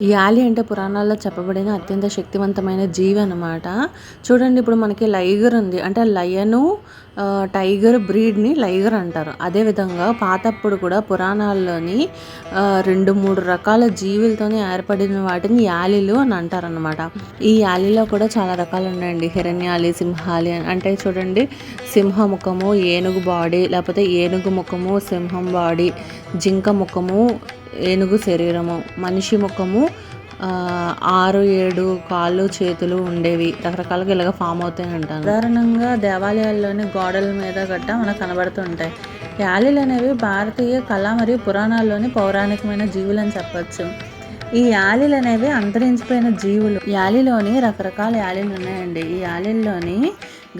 యాలి అంటే పురాణాల్లో చెప్పబడిన అత్యంత శక్తివంతమైన జీవి అనమాట చూడండి ఇప్పుడు మనకి లైగర్ ఉంది. అంటే లయను టైగర్ బ్రీడ్ని లైగర్ అంటారు. అదేవిధంగా పాతప్పుడు కూడా పురాణాల్లోని రెండు మూడు రకాల జీవులతోనే ఏర్పడిన వాటిని యాలీలు అని అంటారనమాట ఈ యాలీలో కూడా చాలా రకాలు ఉన్నాయండి. హిరణ్యాలి సింహాలి అంటే చూడండి సింహ ముఖము ఏనుగు బాడీ లేకపోతే ఏనుగు ముఖము సింహం బాడీ జింక ముఖము ఏనుగు శరీరము మనిషి ముఖము ఆరు ఏడు కాళ్ళు చేతులు ఉండేవి. రకరకాలుగా ఇలాగ ఫామ్ అవుతాయి అంటాను. సాధారణంగా దేవాలయాల్లోని గోడల మీద గట్ట మనకు కనబడుతుంటాయి. యాలీలు అనేవి భారతీయ కళ మరియు పురాణాల్లోని పౌరాణికమైన జీవులు అని చెప్పచ్చు. ఈ యాలీలు అనేవి అంతరించిపోయిన జీవులు. యాలీలోని రకరకాల యాలీలు ఉన్నాయండి. ఈ యాలీల్లోని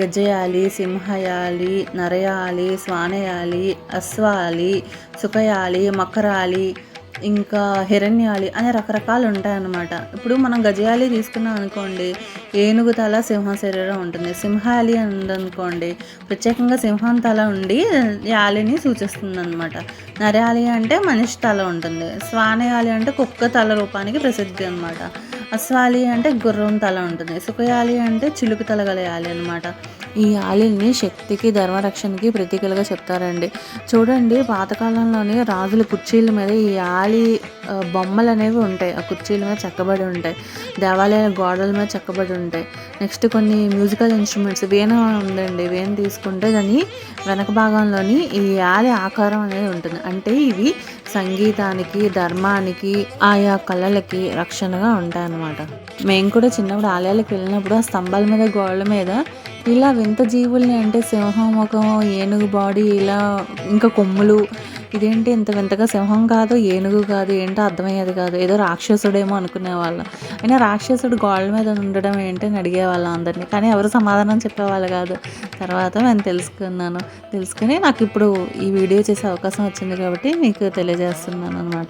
గజయాలి సింహయాలి నరయాలి స్వానయాలి అశ్వాలి సుఖయాలి మకరాలి ఇంకా హిరణ్యాలి అనే రకరకాలు ఉంటాయన్నమాట ఇప్పుడు మనం గజయాలి తీసుకున్నాం అనుకోండి ఏనుగు తల సింహం శరీరం ఉంటుంది. సింహాలి ఉందనుకోండి ప్రత్యేకంగా సింహం తల ఉండి యాలిని సూచిస్తుంది అనమాట నరయాలి అంటే మనిషి తల ఉంటుంది. స్వానయాలి అంటే కుక్క తల రూపానికి ప్రసిద్ధి అనమాట అశ్వాలి అంటే గుర్రం తల ఉంటుంది. సుఖయాలి అంటే చిలుకు తల గలయాలి అనమాట ఈ ఆలిల్ని శక్తికి ధర్మరక్షణకి ప్రతీకలుగా చెప్తారండి. చూడండి పాతకాలంలోనే రాజుల కుర్చీల మీద ఈ ఆలి బొమ్మలు అనేవి ఉంటాయి. ఆ కుర్చీల మీద చెక్కబడి ఉంటాయి. దేవాలయాల గోడల మీద చెక్కబడి ఉంటాయి. నెక్స్ట్ కొన్ని మ్యూజికల్ ఇన్స్ట్రుమెంట్స్ వీణ ఉందండి. వీణ తీసుకుంటే దాని వెనక భాగంలోని ఈ ఆలి ఆకారం అనేది ఉంటుంది. అంటే ఇవి సంగీతానికి ధర్మానికి ఆయా కళలకి రక్షణగా ఉంటాయన్నమాట. మేము కూడా చిన్నప్పుడు ఆలయాలకు వెళ్ళినప్పుడు ఆ స్తంభాల మీద గోడల మీద ఇలా వింత జీవుల్ని అంటే సింహం ముఖం ఏనుగు బాడీ ఇలా ఇంకా కొమ్ములు ఇదేంటి ఇంత వింతగా? సింహం కాదు ఏనుగు కాదు ఏంటో అర్థమయ్యేది కాదు. ఏదో రాక్షసుడేమో అనుకునేవాళ్ళం అయినా రాక్షసుడు గోళ్ళ మీద ఉండడం ఏంటి అని అడిగేవాళ్ళం అందరినీ. కానీ ఎవరు సమాధానం చెప్పేవాళ్ళు కాదు. తర్వాత నేను తెలుసుకున్నాను. తెలుసుకుని నాకు ఇప్పుడు ఈ వీడియో చేసే అవకాశం వచ్చింది కాబట్టి మీకు తెలియజేస్తున్నాను అనమాట